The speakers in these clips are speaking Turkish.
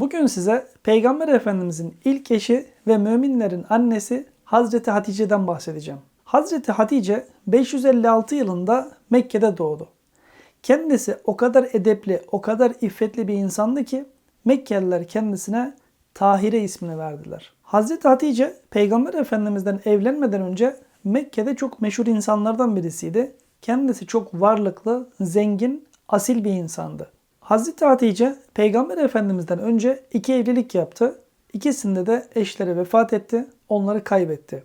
Bugün size Peygamber Efendimizin ilk eşi ve müminlerin annesi Hazreti Hatice'den bahsedeceğim. Hazreti Hatice 556 yılında Mekke'de doğdu. Kendisi o kadar edepli, o kadar iffetli bir insandı ki Mekkeliler kendisine Tahire ismini verdiler. Hazreti Hatice Peygamber Efendimizden evlenmeden önce Mekke'de çok meşhur insanlardan birisiydi. Kendisi çok varlıklı, zengin, asil bir insandı. Hazreti Hatice Peygamber Efendimizden önce iki evlilik yaptı. İkisinde de eşleri vefat etti, onları kaybetti.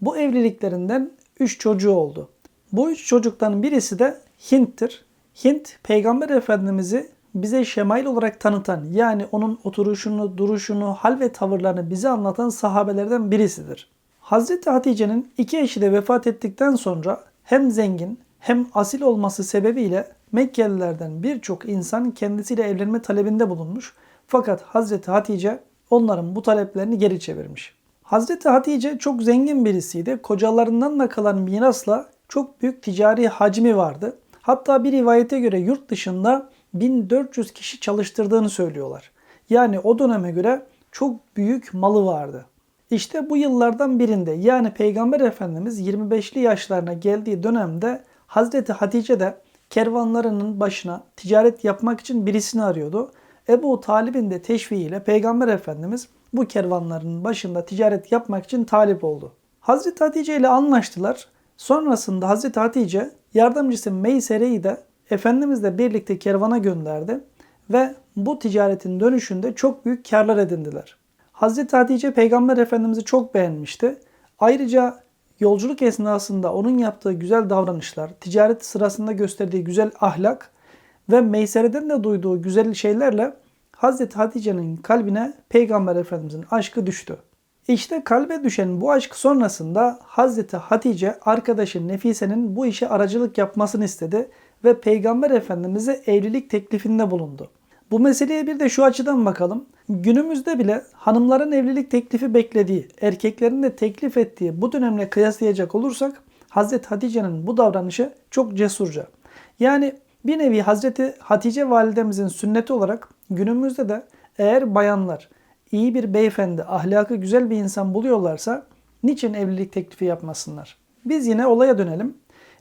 Bu evliliklerinden üç çocuğu oldu. Bu üç çocuktan birisi de Hint'tir. Hint, Peygamber Efendimiz'i bize şemail olarak tanıtan, yani onun oturuşunu, duruşunu, hal ve tavırlarını bize anlatan sahabelerden birisidir. Hazreti Hatice'nin iki eşi de vefat ettikten sonra hem zengin hem asil olması sebebiyle Mekkelilerden birçok insan kendisiyle evlenme talebinde bulunmuş. Fakat Hazreti Hatice onların bu taleplerini geri çevirmiş. Hazreti Hatice çok zengin birisiydi. Kocalarından da kalan mirasla çok büyük ticari hacmi vardı. Hatta bir rivayete göre yurt dışında 1400 kişi çalıştırdığını söylüyorlar. Yani o döneme göre çok büyük malı vardı. İşte bu yıllardan birinde yani Peygamber Efendimiz 25'li yaşlarına geldiği dönemde Hazreti Hatice de kervanlarının başına ticaret yapmak için birisini arıyordu. Ebu Talib'in de teşviğiyle Peygamber Efendimiz bu kervanların başında ticaret yapmak için talip oldu. Hazreti Hatice ile anlaştılar. Sonrasında Hazreti Hatice yardımcısı Meysere'yi de Efendimizle birlikte kervana gönderdi ve bu ticaretin dönüşünde çok büyük karlar edindiler. Hazreti Hatice Peygamber Efendimiz'i çok beğenmişti. Ayrıca yolculuk esnasında onun yaptığı güzel davranışlar, ticaret sırasında gösterdiği güzel ahlak ve Meysere'den de duyduğu güzel şeylerle Hazreti Hatice'nin kalbine Peygamber Efendimiz'in aşkı düştü. İşte kalbe düşen bu aşk sonrasında Hazreti Hatice arkadaşı Nefise'nin bu işe aracılık yapmasını istedi ve Peygamber Efendimiz'e evlilik teklifinde bulundu. Bu meseleye bir de şu açıdan bakalım. Günümüzde bile hanımların evlilik teklifi beklediği, erkeklerin de teklif ettiği bu dönemle kıyaslayacak olursak Hazreti Hatice'nin bu davranışı çok cesurca. Yani bir nevi Hazreti Hatice validemizin sünneti olarak günümüzde de eğer bayanlar iyi bir beyefendi, ahlakı güzel bir insan buluyorlarsa niçin evlilik teklifi yapmasınlar? Biz yine olaya dönelim.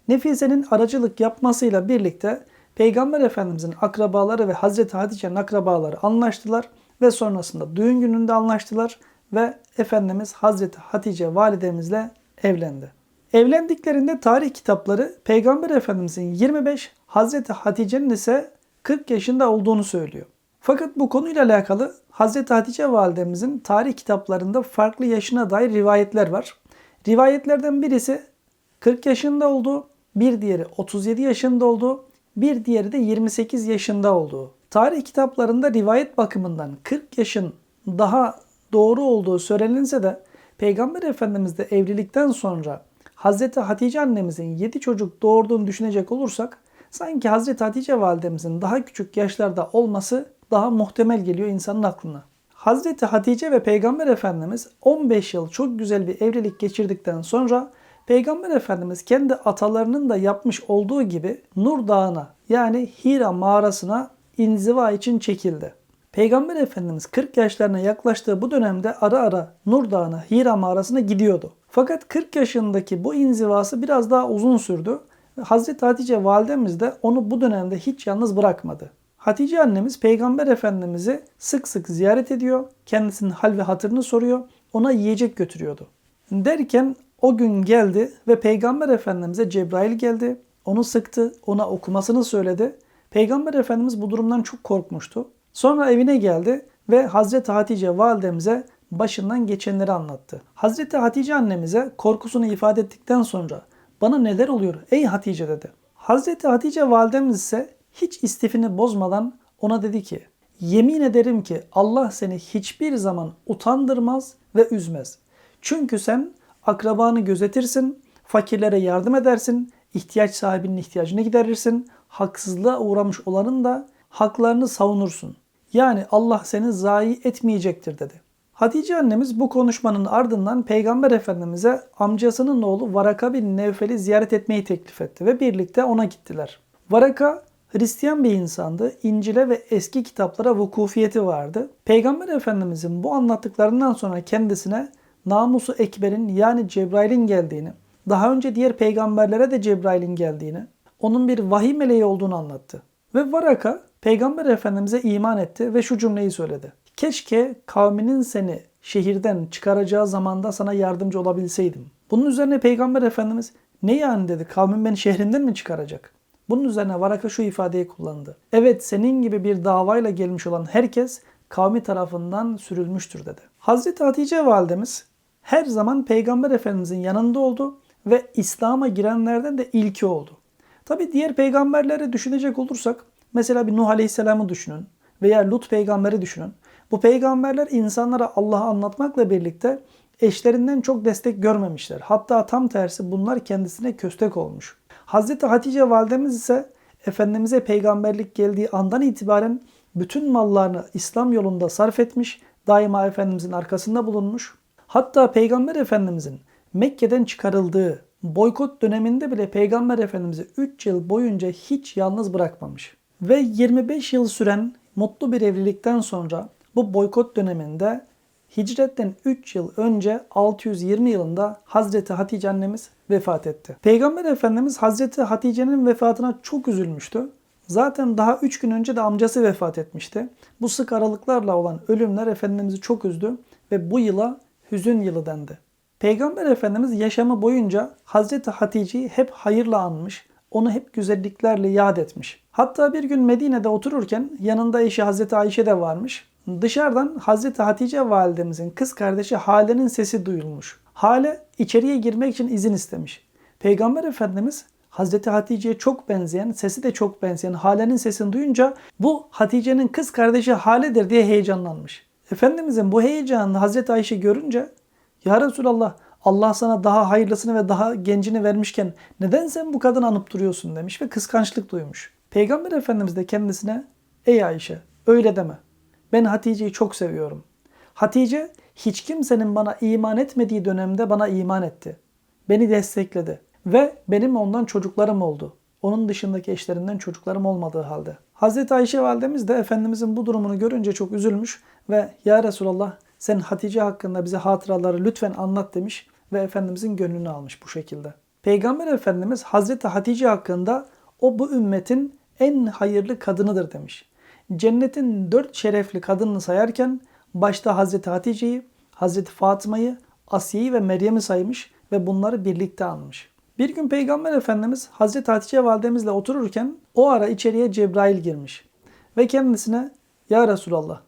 Nefise'nin aracılık yapmasıyla birlikte Peygamber Efendimizin akrabaları ve Hazreti Hatice'nin akrabaları anlaştılar ve sonrasında düğün gününde anlaştılar ve Efendimiz Hazreti Hatice validemizle evlendi. Evlendiklerinde tarih kitapları Peygamber Efendimizin 25, Hazreti Hatice'nin ise 40 yaşında olduğunu söylüyor. Fakat bu konuyla alakalı Hazreti Hatice validemizin tarih kitaplarında farklı yaşına dair rivayetler var. Rivayetlerden birisi 40 yaşında olduğu, bir diğeri 37 yaşında olduğu, bir diğeri de 28 yaşında olduğu. Tarih kitaplarında rivayet bakımından 40 yaşın daha doğru olduğu söylenilse de Peygamber Efendimiz de evlilikten sonra Hazreti Hatice annemizin 7 çocuk doğurduğunu düşünecek olursak sanki Hazreti Hatice validemizin daha küçük yaşlarda olması daha muhtemel geliyor insanın aklına. Hazreti Hatice ve Peygamber Efendimiz 15 yıl çok güzel bir evlilik geçirdikten sonra Peygamber Efendimiz kendi atalarının da yapmış olduğu gibi Nur Dağı'na yani Hira mağarasına inziva için çekildi. Peygamber Efendimiz 40 yaşlarına yaklaştığı bu dönemde ara ara Nur Dağı'na Hira mağarasına gidiyordu. Fakat 40 yaşındaki bu inzivası biraz daha uzun sürdü. Hazreti Hatice validemiz de onu bu dönemde hiç yalnız bırakmadı. Hatice annemiz Peygamber Efendimiz'i sık sık ziyaret ediyor, kendisinin hal ve hatırını soruyor, ona yiyecek götürüyordu. Derken o gün geldi ve Peygamber Efendimiz'e Cebrail geldi. Onu sıktı, ona okumasını söyledi. Peygamber Efendimiz bu durumdan çok korkmuştu. Sonra evine geldi ve Hazreti Hatice validemize başından geçenleri anlattı. Hazreti Hatice annemize korkusunu ifade ettikten sonra bana neler oluyor ey Hatice dedi. Hazreti Hatice validemiz ise hiç istifini bozmadan ona dedi ki yemin ederim ki Allah seni hiçbir zaman utandırmaz ve üzmez. Çünkü sen akrabanı gözetirsin, fakirlere yardım edersin, ihtiyaç sahibinin ihtiyacını giderirsin, haksızlığa uğramış olanın da haklarını savunursun. Yani Allah seni zayi etmeyecektir dedi. Hatice annemiz bu konuşmanın ardından Peygamber Efendimiz'e amcasının oğlu Varaka bin Nevfel'i ziyaret etmeyi teklif etti ve birlikte ona gittiler. Varaka Hristiyan bir insandı. İncil'e ve eski kitaplara vukufiyeti vardı. Peygamber Efendimizin bu anlattıklarından sonra kendisine namusu ekberin yani Cebrail'in geldiğini, daha önce diğer peygamberlere de Cebrail'in geldiğini, onun bir vahiy meleği olduğunu anlattı. Ve Varaka Peygamber Efendimiz'e iman etti ve şu cümleyi söyledi. Keşke kavminin seni şehirden çıkaracağı zamanda sana yardımcı olabilseydim. Bunun üzerine Peygamber Efendimiz ne yani dedi kavmin beni şehrinden mi çıkaracak? Bunun üzerine Varaka şu ifadeyi kullandı. Evet senin gibi bir davayla gelmiş olan herkes kavmi tarafından sürülmüştür dedi. Hazreti Hatice validemiz her zaman Peygamber Efendimizin yanında oldu ve İslam'a girenlerden de ilki oldu. Tabi diğer peygamberleri düşünecek olursak mesela bir Nuh Aleyhisselam'ı düşünün veya Lut peygamberi düşünün. Bu peygamberler insanlara Allah'ı anlatmakla birlikte eşlerinden çok destek görmemişler. Hatta tam tersi bunlar kendisine köstek olmuş. Hazreti Hatice validemiz ise Efendimiz'e peygamberlik geldiği andan itibaren bütün mallarını İslam yolunda sarf etmiş, daima Efendimizin arkasında bulunmuş. Hatta Peygamber Efendimizin Mekke'den çıkarıldığı boykot döneminde bile Peygamber Efendimiz'i 3 yıl boyunca hiç yalnız bırakmamış. Ve 25 yıl süren mutlu bir evlilikten sonra bu boykot döneminde hicretten 3 yıl önce 620 yılında Hazreti Hatice annemiz vefat etti. Peygamber Efendimiz Hazreti Hatice'nin vefatına çok üzülmüştü. Zaten daha 3 gün önce de amcası vefat etmişti. Bu sık aralıklarla olan ölümler Efendimiz'i çok üzdü ve bu yıla hüzün yılı dendi. Peygamber Efendimiz yaşamı boyunca Hazreti Hatice'yi hep hayırla anmış, onu hep güzelliklerle yad etmiş. Hatta bir gün Medine'de otururken yanında eşi Hazreti Ayşe de varmış. Dışarıdan Hazreti Hatice validemizin kız kardeşi Hale'nin sesi duyulmuş. Hale içeriye girmek için izin istemiş. Peygamber Efendimiz Hazreti Hatice'ye çok benzeyen, sesi de çok benzeyen Hale'nin sesini duyunca bu Hatice'nin kız kardeşi Hale'dir diye heyecanlanmış. Efendimizin bu heyecanını Hazreti Ayşe görünce Ya Resulallah Allah sana daha hayırlısını ve daha gencini vermişken neden sen bu kadını anıp duruyorsun demiş ve kıskançlık duymuş. Peygamber Efendimiz de kendisine ey Ayşe öyle deme. Ben Hatice'yi çok seviyorum. Hatice hiç kimsenin bana iman etmediği dönemde bana iman etti. Beni destekledi ve benim ondan çocuklarım oldu. Onun dışındaki eşlerinden çocuklarım olmadığı halde. Hazreti Ayşe validemiz de Efendimizin bu durumunu görünce çok üzülmüş ve Ya Resulallah sen Hatice hakkında bize hatıraları lütfen anlat demiş ve Efendimizin gönlünü almış bu şekilde. Peygamber Efendimiz Hazreti Hatice hakkında o bu ümmetin en hayırlı kadınıdır demiş. Cennetin dört şerefli kadınını sayarken başta Hazreti Hatice'yi, Hazreti Fatıma'yı, Asiye'yi ve Meryem'i saymış ve bunları birlikte anmış. Bir gün Peygamber Efendimiz Hazreti Hatice validemizle otururken o ara içeriye Cebrail girmiş ve kendisine Ya Resulallah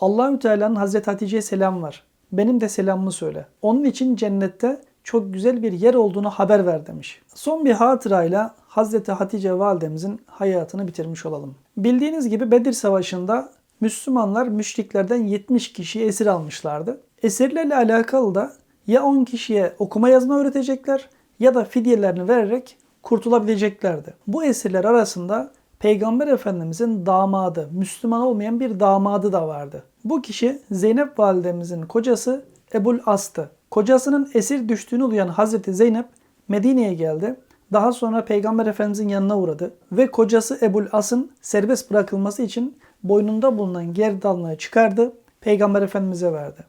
Allahü Teala'nın Hazreti Hatice'ye selam var. Benim de selamımı söyle. Onun için cennette çok güzel bir yer olduğunu haber ver demiş. Son bir hatırayla Hazreti Hatice validemizin hayatını bitirmiş olalım. Bildiğiniz gibi Bedir Savaşı'nda Müslümanlar müşriklerden 70 kişiyi esir almışlardı. Esirlerle alakalı da ya 10 kişiye okuma yazma öğretecekler ya da fidyelerini vererek kurtulabileceklerdi. Bu esirler arasında Peygamber Efendimizin damadı, Müslüman olmayan bir damadı da vardı. Bu kişi Zeynep validemizin kocası Ebul As'tı. Kocasının esir düştüğünü duyan Hazreti Zeynep Medine'ye geldi. Daha sonra Peygamber Efendimizin yanına uğradı ve kocası Ebul As'ın serbest bırakılması için boynunda bulunan gerdanlığı çıkardı, Peygamber Efendimiz'e verdi.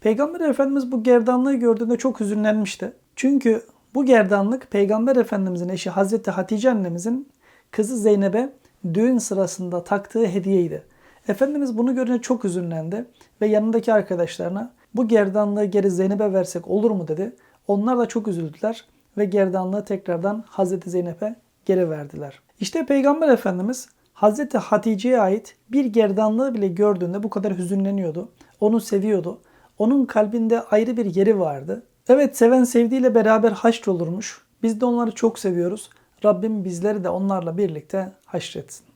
Peygamber Efendimiz bu gerdanlığı gördüğünde çok hüzünlenmişti. Çünkü bu gerdanlık Peygamber Efendimizin eşi Hazreti Hatice annemizin kızı Zeynep'e düğün sırasında taktığı hediyeydi. Efendimiz bunu görünce çok üzünlendi ve yanındaki arkadaşlarına bu gerdanlığı geri Zeynep'e versek olur mu dedi. Onlar da çok üzüldüler ve gerdanlığı tekrardan Hazreti Zeynep'e geri verdiler. İşte Peygamber Efendimiz Hazreti Hatice'ye ait bir gerdanlığı bile gördüğünde bu kadar hüzünleniyordu. Onu seviyordu. Onun kalbinde ayrı bir yeri vardı. Evet seven sevdiğiyle beraber haşr olurmuş. Biz de onları çok seviyoruz. Rabbim bizleri de onlarla birlikte haşretsin.